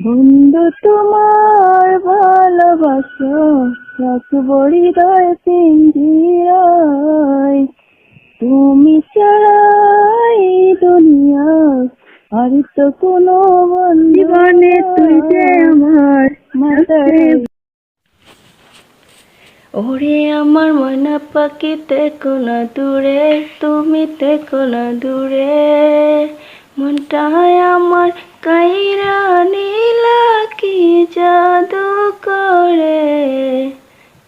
বন্ধু তোমার ভালোবাসা রাখব হৃদয় পিঞ্জিরায় তুমি ছাড়াই দুনিয়া আর তো কোনো জীবনে তুই যে আমার মাথায় ওরে আমার ময়না পাখি তেকো না দূরে তুমি তেকো না দূরে। মনটায় আমার কাইরা নীলা কি জাদু করে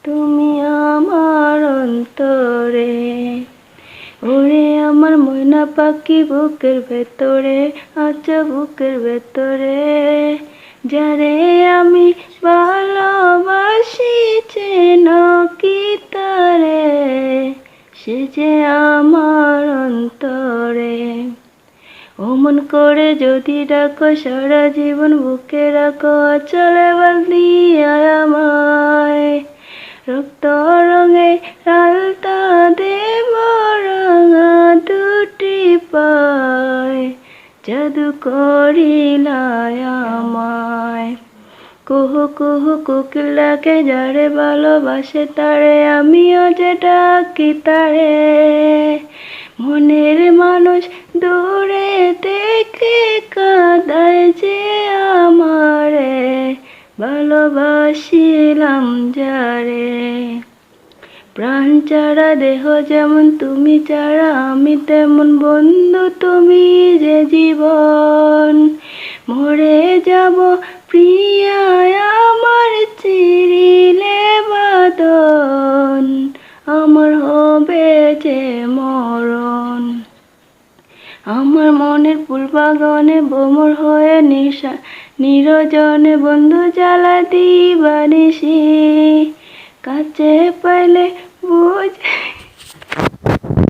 তুমি আমার অন্তরে। ওরে আমার ময়না পাখি বুকের ভেতরে আচ্ছা বুকের ভেতরে। যারে আমি ভালোবাসি চেন কি তারে, সে যে আমার অন্তরে। অমন করে যদি ডাকো, সারা জীবন বুকে রাখো চলে বলদি আমায়। রক্ত রঙে লালতা দেব রাঙা দুটি পায়। জাদু করিলায় আমায়। কুহু কুহু কুকিলাকে যারে ভালোবাসে তারে আমিও যে ডাকি তারে। মনের মানুষ দূরে দেখে কাদায় যে আমারে ভালোবাসিলাম যারে। প্রাণ ছাড়া দেহ যেমন তুমি ছাড়া, আমি তেমন বন্ধু তুমি যে জীবন। মরে যাব প্রিয়া আমার চিরিলে আমার মনের ফুল বাগানে বোমর হয়ে নিশা নিরজনে বন্ধু জ্বালা দিবানিসি কাছে পাইলে বুঝ